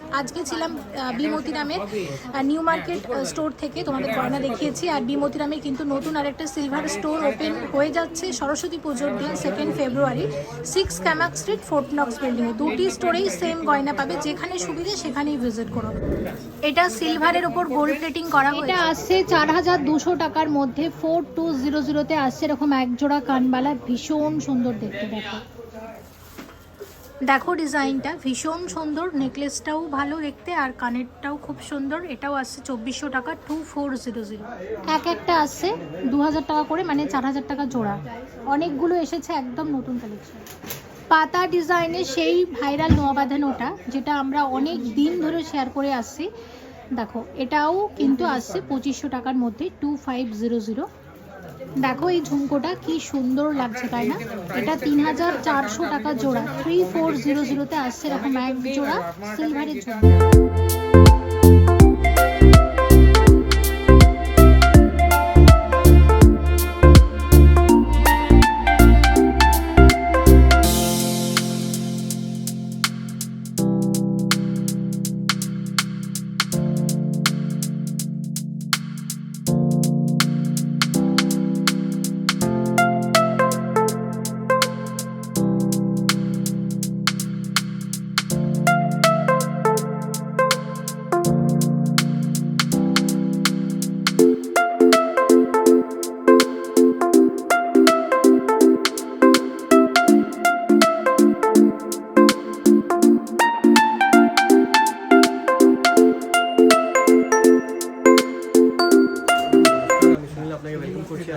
আজকে ছিলাম আহ, বি মতিরামের নিউ মার্কেট স্টোর থেকে তোমাদের গয়না দেখিয়েছি। আর বি মতিরামে কিন্তু নতুন আরেকটা সিলভার স্টোর ওপেন হয়ে যাচ্ছে সরস্বতী পুজোর দিন second February six Camac street Fort Knox বিল্ডিংয়ে দুটি স্টোরেই সেম গয়না পাবে যেখানে সুবিধে সেখানেই ভিজিট করো। এটা সিলভারের ওপর গোল্ড প্লেটিং করা এটা আসছে চার হাজার দুশো টাকার মধ্যে ফোর টু জিরো জিরোতে আসছে এরকম এক জোড়া কানবালা ভীষণ সুন্দর দেখতে দেখো। দেখো ডিজাইনটা, ভীষণ সুন্দর, নেকলেসটাও ভালো দেখতে আর কানেরটাও খুব সুন্দর, এটাও আসছে চব্বিশশো টাকা টু ফোর জিরো জিরো এক একটা আসছে দু হাজার টাকা করে মানে চার হাজার টাকা জোড়া। অনেকগুলো এসেছে একদম নতুন কালেকশন পাতা ডিজাইনের সেই ভাইরাল নোয়া বাঁধানোটা যেটা আমরা অনেক দিন ধরে শেয়ার করে আসছি। দেখো, এটাও কিন্তু আসছে পঁচিশশো টাকার মধ্যে টু ফাইভ জিরো জিরো দেখো এই ঝুমকোটা কি সুন্দর লাগছে, তাই না? এটা তিন হাজার চারশো টাকা জোড়া থ্রি ফোর জিরো জিরোতে আসছে এরকম এক জোড়া সিলভারের ঝুমকো।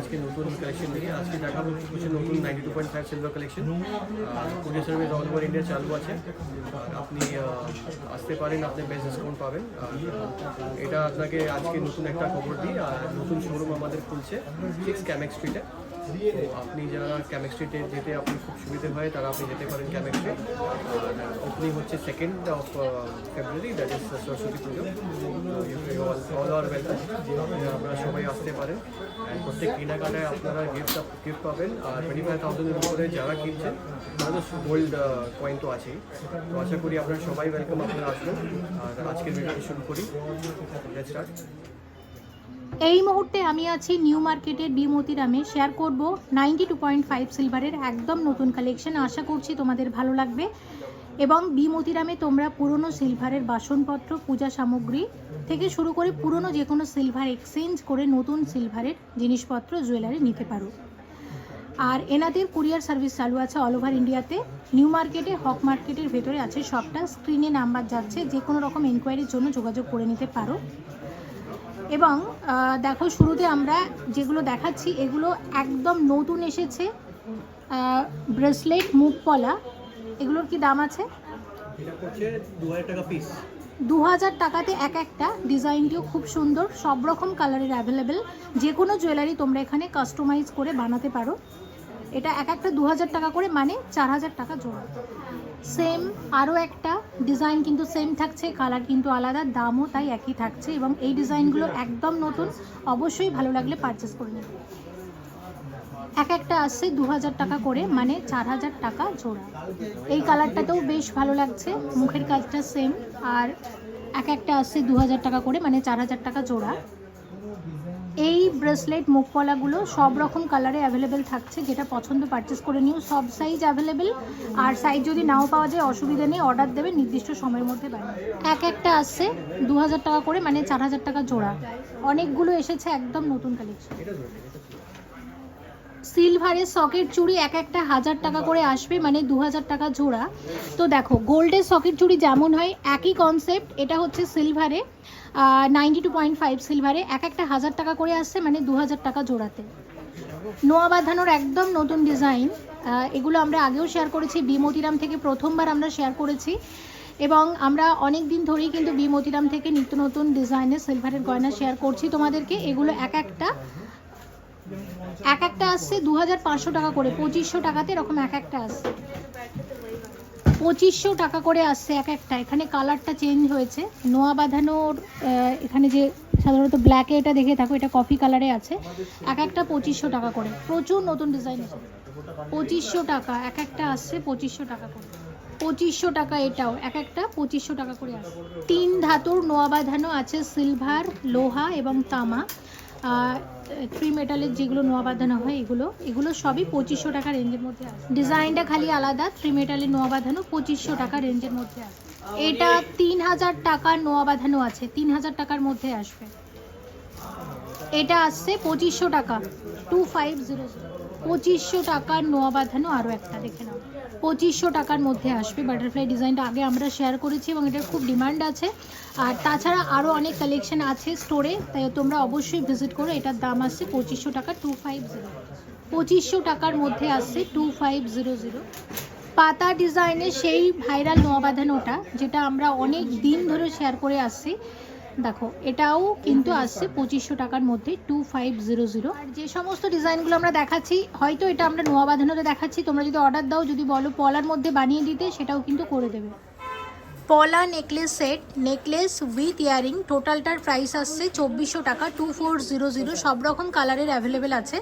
আজকে নতুন কালেকশন নিয়ে আজকে দেখাবো কিছু নতুন ninety two point five silver collection courier service all over India চালু আছে। আপনি আসতে পারেন, আপনি বেস্ট ডিসকাউন্ট পাবেন। এটা আপনাকে আজকে নতুন একটা খবর দিই আর নতুন শোরুম আমাদের খুলছে সিক্স ক্যামেক স্ট্রিটে আপনি যারা ক্যামেক স্ট্রিটে যেতে আপনি খুব সুবিধে হয়, তারা আপনি যেতে পারেন ক্যামেক স্ট্রিট আর হচ্ছে second of February that is Saraswati Puja all R welcome আপনারা সবাই আসতে পারেন। প্রত্যেক কেনাকাটায় আপনারা গিফট গিফট পাবেন। আর টোয়েন্টি ফাইভ থাউজেন্ডের উপরে যারা কিনছেন তারা তো গোল্ড কয়েন তো আছেই। তো আশা করি আপনারা সবাই ওয়েলকাম আপনারা আসবেন। আর আজকের ভিডিওটি শুরু করি। স্টার্ট এই মুহূর্তে আমি আছি নিউ মার্কেটের বি মতিরামে শেয়ার করব নাইনটি টু পয়েন্ট ফাইভ সিলভারের একদম নতুন কালেকশন আশা করছি তোমাদের ভালো লাগবে। এবং বি মতিরামে তোমরা পুরনো সিলভারের বাসনপত্র, পূজা সামগ্রী থেকে শুরু করে পুরনো যে কোনো সিলভার এক্সচেঞ্জ করে নতুন সিলভারের জিনিসপত্র জুয়েলারি নিতে পারো। আর এনাদের কুরিয়ার সার্ভিস চালু আছে অল ওভার ইন্ডিয়াতে নিউ মার্কেটে, হক মার্কেটের ভেতরে আছে সবটা। স্ক্রিনে নাম্বার যাচ্ছে। যে কোনো রকম এনকোয়ারির জন্য যোগাযোগ করে নিতে পারো। এবং দেখো শুরুতে আমরা যেগুলো দেখাচ্ছি এগুলো একদম নতুন এসেছে। ব্রেসলেট মুখপলা এগুলোর কি দাম আছে? দু হাজার দু হাজার টাকাতে এক একটা ডিজাইনটিও খুব সুন্দর সব রকম কালারের অ্যাভেলেবেল যে কোনো জুয়েলারি তোমরা এখানে কাস্টমাইজ করে বানাতে পারো। এটা এক একটা দু হাজার টাকা করে মানে চার হাজার টাকা জোড়া। সেম আরও একটা ডিজাইন কিন্তু সেম থাকছে কালার কিন্তু আলাদা, দামও তাই একই থাকছে এবং এই ডিজাইনগুলো একদম নতুন, অবশ্যই ভালো লাগলে পারচেস করে নেবে এক একটা আসছে দু হাজার টাকা করে মানে চার হাজার টাকা জোড়া। এই কালারটাতেও বেশ ভালো লাগছে, মুখের কাজটা সেম আর এক একটা আসছে দু হাজার টাকা করে মানে চার হাজার টাকা জোড়া। এই ব্রেসলেট মুখপলাগুলো সব রকম কালারে অ্যাভেলেবেল থাকছে, যেটা পছন্দ পারচেস করে নিও। সব সাইজ অ্যাভেলেবেল আর সাইজ যদি নাও পাওয়া যায়, অসুবিধা নেই অর্ডার দেবে নির্দিষ্ট সময়ের মধ্যে এক একটা আসছে দু হাজার টাকা করে মানে চার হাজার টাকা জোড়া। অনেকগুলো এসেছে একদম নতুন কালেকশন এটা ধরে নিন, এটা ঠিক। সিলভারের সকেট চুড়ি এক একটা হাজার টাকা করে আসবে মানে দু হাজার টাকা জোড়া। তো দেখো, গোল্ডের সকেট চুড়ি যেমন হয়, একই কনসেপ্ট এটা হচ্ছে সিলভারে নাইনটি টু পয়েন্ট ফাইভ সিলভারে, এক একটা হাজার টাকা করে আসছে মানে দু হাজার টাকা জোড়াতে। নোয়া বাঁধানোর একদম নতুন ডিজাইন এগুলো আমরা আগেও শেয়ার করেছি বিমতিরাম থেকে প্রথমবার আমরা শেয়ার করেছি। এবং আমরা অনেক দিন ধরেই কিন্তু বি মতিরাম থেকে নিত্য নতুন ডিজাইনের সিলভারের গয়না শেয়ার করছি তোমাদেরকে। এগুলো এক একটা এক একটা আসছে দু হাজার পাঁচশো টাকা করে, পঁচিশশো টাকাতে এরকম এক একটা আসছে। পঁচিশশো টাকা করে আসছে এক একটা। এখানে কালারটা চেঞ্জ হয়েছে। নোয়া বাঁধানোর এখানে যে সাধারণত ব্ল্যাকে এটা দেখে থাকো, এটা কফি কালারে আছে। এক একটা পঁচিশশো টাকা করে। প্রচুর নতুন ডিজাইন এসেছে। পঁচিশশো টাকা, এক একটা আসছে পঁচিশশো টাকা করে। পঁচিশশো টাকা এটাও, এক একটা পঁচিশশো টাকা করে আসছে। তিন ধাতুর নোয়া বাঁধানো আছে সিলভার লোহা এবং তামা। থ্রি মেটালের যেগুলো নোয়া বাঁধানো হয়, এগুলো এগুলো সবই পঁচিশশো টাকা রেঞ্জের মধ্যে আছে ডিজাইনটা খালি আলাদা থ্রি মেটালের নোয়া বাঁধানো পঁচিশশো টাকা রেঞ্জের মধ্যে আছে এটা তিন হাজার টাকার নোয়া বাঁধানো আছে, তিন হাজার টাকার মধ্যে আসবে। এটা আসছে পঁচিশশো টাকা টু ফাইভ জিরো পঁচিশশো টাকার নোয়া বাঁধানো আরও একটা দেখে নাও। পঁচিশশো টাকার মধ্যে আসবে বাটারফ্লাই ডিজাইনটা। আগে আমরা শেয়ার করেছি এবং এটার খুব ডিমান্ড আছে। আর তাছাড়া আরও অনেক কালেকশন আছে স্টোরে তাই তোমরা অবশ্যই ভিজিট করো। এটার দাম আসছে পঁচিশশো টাকা টু ফাইভ জিরো পঁচিশশো টাকার মধ্যে আসছে টু ফাইভ জিরো জিরো পাতা ডিজাইনের সেই ভাইরাল নোয়া বাঁধানোটা, যেটা আমরা অনেক দিন ধরে শেয়ার করে আসছি। দেখো, এটাও কিন্তু আসছে পঁচিশশো টাকার মধ্যে টু ফাইভ জিরো জিরো আর যে সমস্ত ডিজাইনগুলো আমরা দেখাচ্ছি, হয়তো এটা আমরা নোয়া বাঁধানোতে দেখাচ্ছি, তোমরা যদি অর্ডার দাও, যদি বলো পলার মধ্যে বানিয়ে দিতে, সেটাও কিন্তু করে দেবে। পলা necklace set necklace with earring টোটালটার price আসছে চব্বিশশো টাকা টু ফোর জিরো জিরো সব রকম কালারের অ্যাভেলেবেল আছে।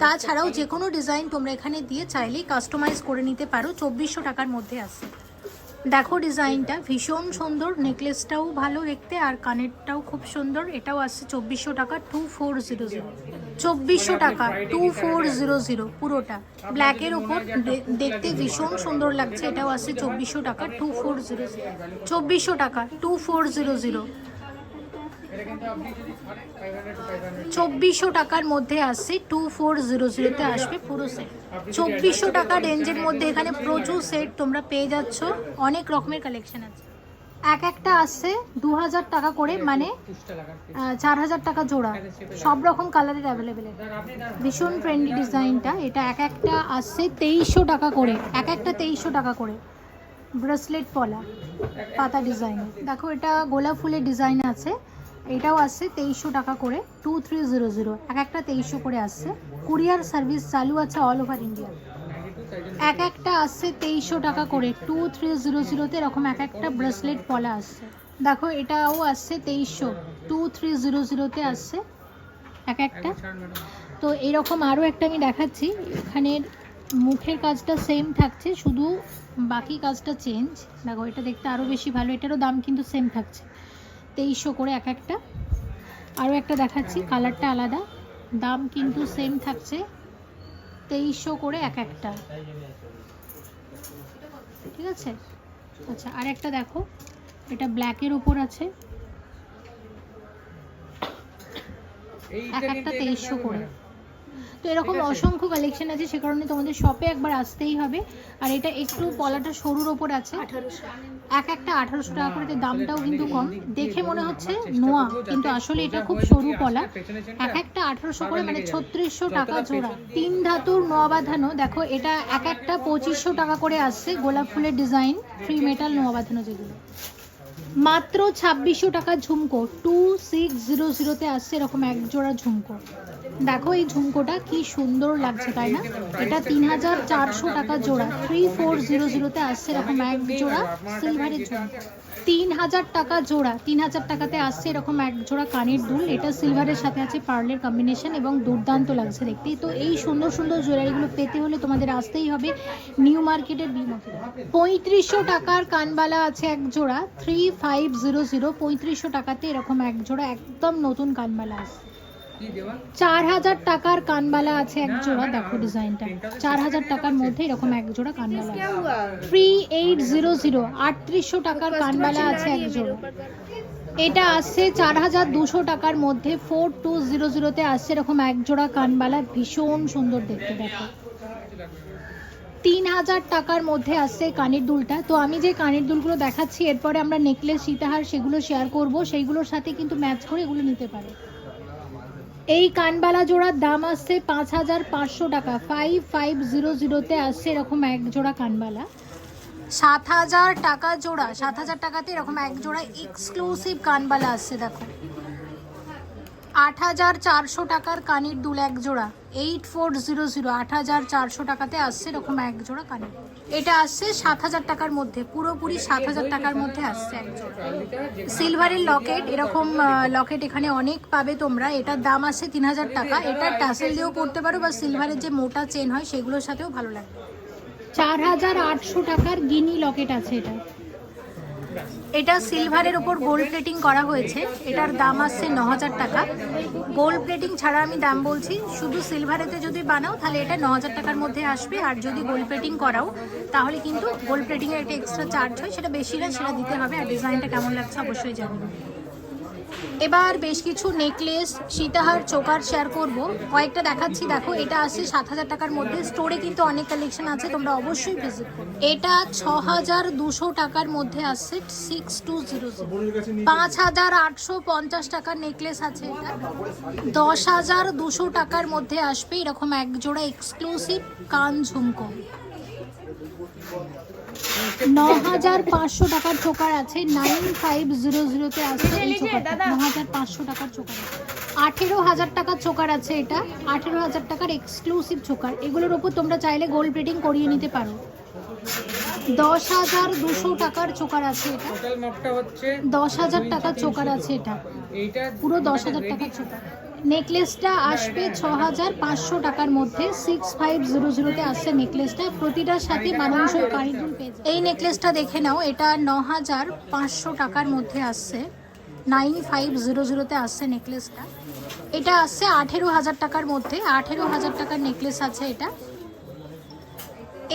তাছাড়াও যে কোনো ডিজাইন তোমরা এখানে দিয়ে চাইলেই কাস্টমাইজ করে নিতে পারো, চব্বিশশো টাকার মধ্যে আসছে। দেখো ডিজাইনটা, ভীষণ সুন্দর, নেকলেসটাও ভালো দেখতে আর কানেরটাও খুব সুন্দর, এটাও আসছে চব্বিশশো টাকা টু ফোর জিরো জিরো চব্বিশশো টাকা টু ফোর জিরো জিরো পুরোটা। ব্ল্যাকের ওপর দেখতে ভীষণ সুন্দর লাগছে, এটাও আসছে চব্বিশশো টাকা টু ফোর জিরো জিরো চব্বিশশো টাকা টু ফোর জিরো জিরো চব্বিশশো টাকার মধ্যে আসছে, টু ফোর জিরো জিরোতে আসবে পুরো সেট চব্বিশশো টাকা রেঞ্জের মধ্যে এখানে প্রচুর সেট তোমরা পেয়ে যাচ্ছ, অনেক রকমের কালেকশন আছে। এক একটা আসছে দু হাজার টাকা করে মানে চার হাজার টাকা জোড়া। সব রকম কালারের অ্যাভেলেবেল ভীষণ ট্রেন্ডি ডিজাইনটা, এটা এক একটা আসছে তেইশশো টাকা করে, এক একটা তেইশশো টাকা করে। ব্রেসলেট পলা, পাতা ডিজাইন দেখো, এটা গোলাপ ফুলের ডিজাইন আছে। এটাও আসছে তেইশশো টাকা করে টু থ্রি জিরো জিরো এক একটা তেইশশো করে আসছে। কুরিয়ার সার্ভিস চালু আছে অল ওভার ইন্ডিয়া এক একটা আসছে তেইশশো টাকা করে টু থ্রি জিরো জিরোতে এরকম এক একটা ব্রেসলেট পলা আসছে। দেখো, এটাও আসছে তেইশশো টু থ্রি জিরো জিরোতে আসছে এক একটা। তো এরকম আরও একটা আমি দেখাচ্ছি এখানের মুখের কাজটা সেম থাকছে, শুধু বাকি কাজটা চেঞ্জ দেখো, এটা দেখতে আরও বেশি ভালো, এটারও দাম কিন্তু সেম থাকছে। তেইশশো করে এক একটা। আরও একটা দেখাচ্ছি কালারটা আলাদা। দাম কিন্তু সেম থাকছে তেইশশো করে এক একটা। ঠিক আছে? আচ্ছা আর একটা দেখো এটা ব্ল্যাকের উপর আছে। এক একটা তেইশশো করে। তো এরকম অসংখ্য কালেকশন আছে সে কারণে তোমাদের শপে একবার আসতেই হবে। আর এটা একটু পলাটা সরুর ওপর আছে। এক একটা আঠারোশো টাকা করে দামটাও কিন্তু কম। দেখে মনে হচ্ছে নোয়া কিন্তু আসলে এটা খুব সরু কলা। এক একটা আঠারোশো করে মানে ছত্রিশশো টাকা জোড়া। তিন ধাতুর নোয়া বাঁধানো দেখো এটা এক একটা পঁচিশশো টাকা করে আসছে গোলাপ ফুলের ডিজাইন ফ্রি মেটাল নোয়া বাঁধানো যেগুলো। মাত্র ছাব্বিশশো টাকা ঝুমকো টু সিক্স জিরো জিরোতে আসছে এরকম এক জোড়া ঝুমকো। দেখো এই ঝুমকোটা কি সুন্দর লাগছে, তাই না? এটা তিন হাজার চারশো টাকা জোড়া। থ্রি ফোর জিরো জিরোতে আসছে এরকম এক জোড়া সিলভারের ঝুমকো তিন হাজার টাকা জোড়া তিন হাজার টাকাতে আসছে এরকম এক জোড়া কানের দুল। এটা সিলভারের সাথে আছে পার্লের কম্বিনেশন এবং দুর্দান্ত লাগছে দেখতে। তো এই সুন্দর সুন্দর জুয়েলারিগুলো পেতে হলে তোমাদের আসতেই হবে নিউ মার্কেটের বিমতে পঁয়ত্রিশশো টাকার কানবালা আছে এক জোড়া থ্রি ফাইভ জিরো জিরো পঁয়ত্রিশশো টাকাতে এরকম এক জোড়া একদম নতুন কানবালা আছে। চার হাজার টাকার কানবালা আছে এক জোড়া দেখো ডিজাইনটা। চার হাজার টাকার মধ্যে এরকম এক জোড়া কানবালা থ্রি এইট জিরো জিরো আটত্রিশশো টাকার কানবালা আছে এক জোড়া। এটা আসছে চার হাজার দুশো টাকার মধ্যে ফোর টু জিরো জিরোতে আসছে এরকম এক জোড়া কানবালা ভীষণ সুন্দর দেখতে দেখো। তিন হাজার টাকার মধ্যে আসছে কানের দুলটা। তো আমি যে কানের দুলগুলো দেখাচ্ছি এরপরে আমরা নেকলেস সীতাহার সেগুলো শেয়ার করব সেইগুলোর সাথে কিন্তু ম্যাচ করে এগুলো নিতে পারে। এই কানবালা জোড়ার দাম আসছে পাঁচ হাজার পাঁচশো টাকা। ফাইভ ফাইভ জিরো জিরোতে আসছে এরকম এক জোড়া কানবালা। সাত হাজার টাকা জোড়া, সাত হাজার টাকাতে এরকম এক জোড়া এক্সক্লুসিভ কানবালা আসছে, দেখো। আট হাজার চারশো টাকার কানের দুল এক জোড়া। এইট ফোর জিরো জিরো, আট হাজার চারশো টাকাতে আসছে এরকম এক জোড়া কানের। এটা আসছে সাত হাজার টাকার মধ্যে, পুরোপুরি সাত হাজার টাকার মধ্যে আসছে এক জোড়া। সিলভারের লকেট, এরকম লকেট এখানে অনেক পাবে তোমরা। এটার দাম আছে তিন হাজার টাকা। এটা টাসেল দিয়েও পড়তে পারো বা সিলভারের যে মোটা চেন হয় সেগুলোর সাথেও ভালো লাগে চার হাজার আটশো টাকার গিনি লকেট আছে এটা। এটা সিলভারের ওপর গোল্ড প্লেটিং করা হয়েছে। এটার দাম আসছে ন হাজার টাকা। গোল্ড প্লেটিং ছাড়া আমি দাম বলছি। শুধু সিলভারেতে যদি বানাও, তাহলে এটা ন হাজার টাকার মধ্যে আসবে। আর যদি গোল্ড প্লেটিং করাও, তাহলে কিন্তু গোল্ড প্লেটিংয়ের একটা এক্সট্রা চার্জ হয়। সেটা বেশি না, সেটা দিতে হবে। আর ডিজাইনটা কেমন লাগছে অবশ্যই জানাবেন এবার বেশ কিছু নেকলেস, সীতাহার, চোকার শেয়ার করব। কয়েকটা দেখাচ্ছি, দেখো, এটা আসছে সাত হাজার টাকার মধ্যে। স্টোরে কিন্তু অনেক কালেকশন আছে, তোমরা অবশ্যই ভিজিট করো। এটা ছ হাজার দুশো টাকার মধ্যে আসছে সিক্স টু জিরো পাঁচ হাজার আটশো পঞ্চাশ টাকার নেকলেস আছে এটা। দশ হাজার দুশো টাকার মধ্যে আসবে, এরকম এক জোড়া এক্সক্লুসিভ কান ঝুমকো। ন হাজার পাঁচশো টাকার চোকার আছে নাইন ফাইভ জিরো জিরোতে আছে এই চোকারটা। ন হাজার পাঁচশো টাকার চোকার আছে। আঠেরো হাজার টাকার চোকার আছে এটা। আঠেরো হাজার টাকার এক্সক্লুসিভ চোকার। এগুলোর ওপর তোমরা চাইলে গোল্ড প্লেটিং করিয়ে নিতে পারো। দশ হাজার দুশো টাকার চোকার আছে এটা। টোটাল মাপটা হচ্ছে দশ হাজার টাকার চোকার আছে এটা। এইটা পুরো দশ হাজার টাকার চোকার। নেকলেসটা আসবে ছ হাজার পাঁচশো টাকার মধ্যে। সিক্স ফাইভ জিরো জিরোতে আসছে নেকলেসটা। প্রতিটার সাথে পেয়ে এই নেকলেসটা দেখে নাও, এটা ন হাজার পাঁচশো টাকার মধ্যে আসছে। নাইন ফাইভ জিরো জিরোতে আসছে নেকলেসটা। এটা আসছে আঠেরো হাজার টাকার মধ্যে। আঠেরো হাজার টাকার নেকলেস আছে এটা।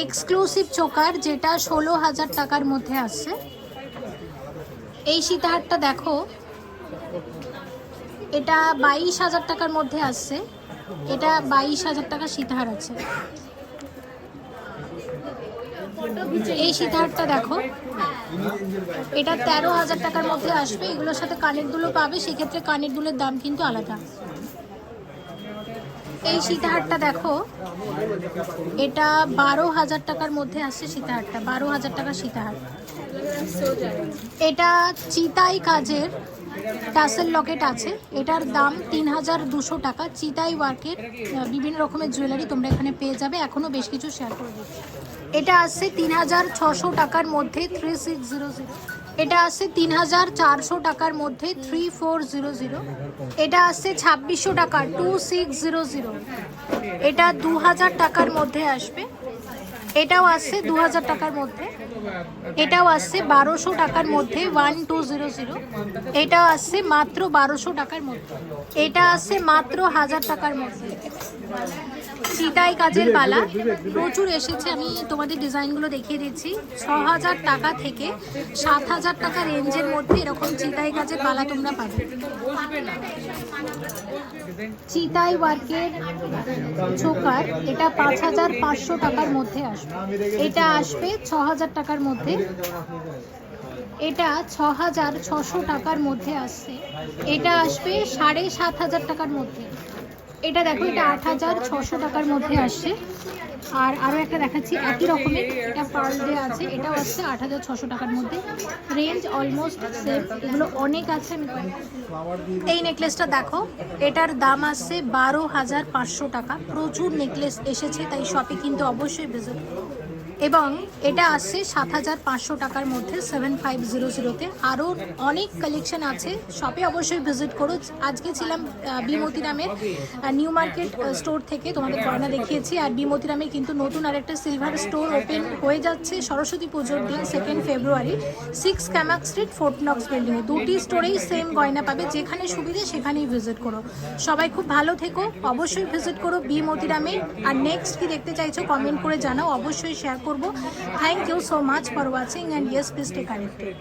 এক্সক্লুসিভ চোকার, যেটা ষোলো হাজার টাকার মধ্যে আসছে। এই সীতাহারটা দেখো। এটা বাইশ হাজার টাকার মধ্যে আসছে। এটা বাইশ হাজার টাকা সীতাহার আছে। এই সীতাহারটা দেখো। এটা তেরো হাজার টাকার মধ্যে আসবে। এগুলোর সাথে কানের দুলো পাবে। সেক্ষেত্রে কানের দুলের দাম কিন্তু আলাদা। এই সীতাহারটা দেখো। এটা বারো হাজার টাকার মধ্যে আসছে সীতাহারটা, বারো হাজার টাকা সীতাহার। এটা চিতাই কাজের টাসেল লকেট আছে। এটার দাম তিন হাজার দুশো টাকা। চিতাই ওয়ার্কের বিভিন্ন রকমের জুয়েলারি তোমরা এখানে পেয়ে যাবে। এখনও বেশ কিছু শেয়ার করে দিচ্ছি। এটা আসছে তিন হাজার ছশো টাকার মধ্যে থ্রি সিক্স জিরো জিরো এটা আসছে তিন হাজার চারশো টাকার মধ্যে থ্রি ফোর জিরো জিরো এটা আসছে ছাব্বিশশো টাকা টু সিক্স জিরো জিরো এটা দু হাজার টাকার মধ্যে আসবে। এটাও আসছে দু হাজার টাকার মধ্যে। এটাও আসছে বারোশো টাকার মধ্যে ওয়ান টু জিরো জিরো এটাও আসছে মাত্র বারোশো টাকার মধ্যে। এটা আসছে মাত্র হাজার টাকার মধ্যে। চিতাই কাজের পালা প্রচুর এসেছে আমি তোমাদের ডিজাইনগুলো দেখিয়ে দিচ্ছি। ছ হাজার টাকা থেকে সাত হাজার টাকা রেঞ্জের মধ্যে এরকম চিতাই কাজের পালা তোমরা পাবে। চিতাই ওয়ার্কের চোকার এটা পাঁচ হাজার পাঁচশো টাকার মধ্যে আসবে। এটা আসবে ছ হাজার টাকার মধ্যে। এটা ছ হাজার ছশো টাকার মধ্যে আসছে। এটা আসবে সাড়ে সাত হাজার টাকার মধ্যে। এটা দেখো, এটা আট হাজার ছশো টাকার মধ্যে আসছে। আর আরও একটা দেখাচ্ছি, একই রকমের, এটা পার্ল ডে আছে, এটাও আসছে আট হাজার ছশো টাকার মধ্যে। রেঞ্জ অলমোস্ট সেম এগুলো অনেক আছে, আমি এই নেকলেসটা দেখো, এটার দাম আসছে বারো হাজার পাঁচশো টাকা। প্রচুর নেকলেস এসেছে, তাই শপে কিন্তু অবশ্যই ভিজিট এবং এটা আসছে সাত হাজার পাঁচশো টাকার মধ্যে সেভেন ফাইভ জিরো জিরোতে। আরও অনেক কালেকশন আছে। শপে অবশ্যই ভিজিট করো। আজকে ছিলাম বিমতি নামের নিউ মার্কেট স্টোর থেকে তোমাদের গয়না দেখিয়েছি। আর বিমতি নামে কিন্তু নতুন আরেকটা সিলভার স্টোর ওপেন হয়ে যাচ্ছে সরস্বতী পুজোর দিন second February six Camac street Fort Knox বিল্ডিংয়ে দুটি স্টোরেই সেম গয়না পাবে। যেখানে সুবিধে সেখানেই ভিজিট করো। সবাই খুব ভালো থেকো। অবশ্যই ভিজিট করো বি মতিরামে আর নেক্সট কি দেখতে চাইছো কমেন্ট করে জানাও। অবশ্যই শেয়ার করব। Thank you so much for watching and yes please take connected